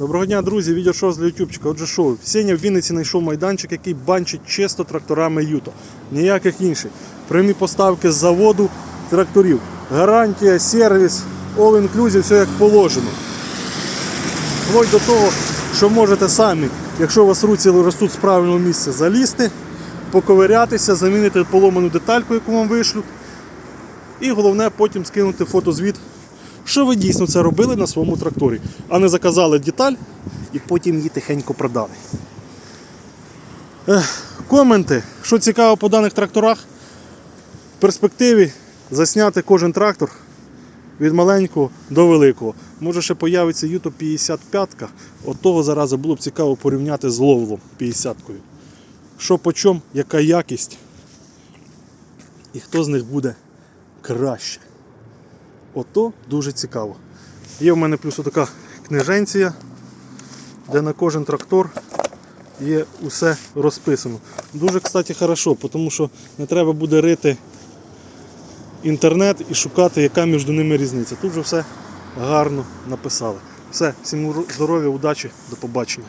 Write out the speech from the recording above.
Доброго дня, друзі, відеошоу з Ютубчика. Отже, шоу. Сеня в Вінниці знайшов майданчик, який банчить чисто тракторами Юто. Ніяких інших. Прямі поставки з заводу тракторів. Гарантія, сервіс, all inclusive, все як положено. Вплоть до того, що можете самі, якщо у вас руці ростуть з правильного місця, залізти, поковирятися, замінити поломану детальку, яку вам вишлють. І головне потім скинути фотозвіт, що ви дійсно це робили на своєму тракторі, а не заказали деталь і потім її тихенько продали. Ех, коменти, що цікаво по даних тракторах, в перспективі засняти кожен трактор від маленького до великого. Може ще появиться Юто 55 От того зараза було б цікаво порівняти з ловлом 50-кою. Що по чому, яка якість і хто з них буде краще. Ото дуже цікаво. Є в мене плюс така книженція, де на кожен трактор є усе розписано. Дуже, кстати, хорошо, тому що не треба буде рити інтернет і шукати, яка між ними різниця. Тут вже все гарно написали. Все, всім здоров'я, удачі, до побачення.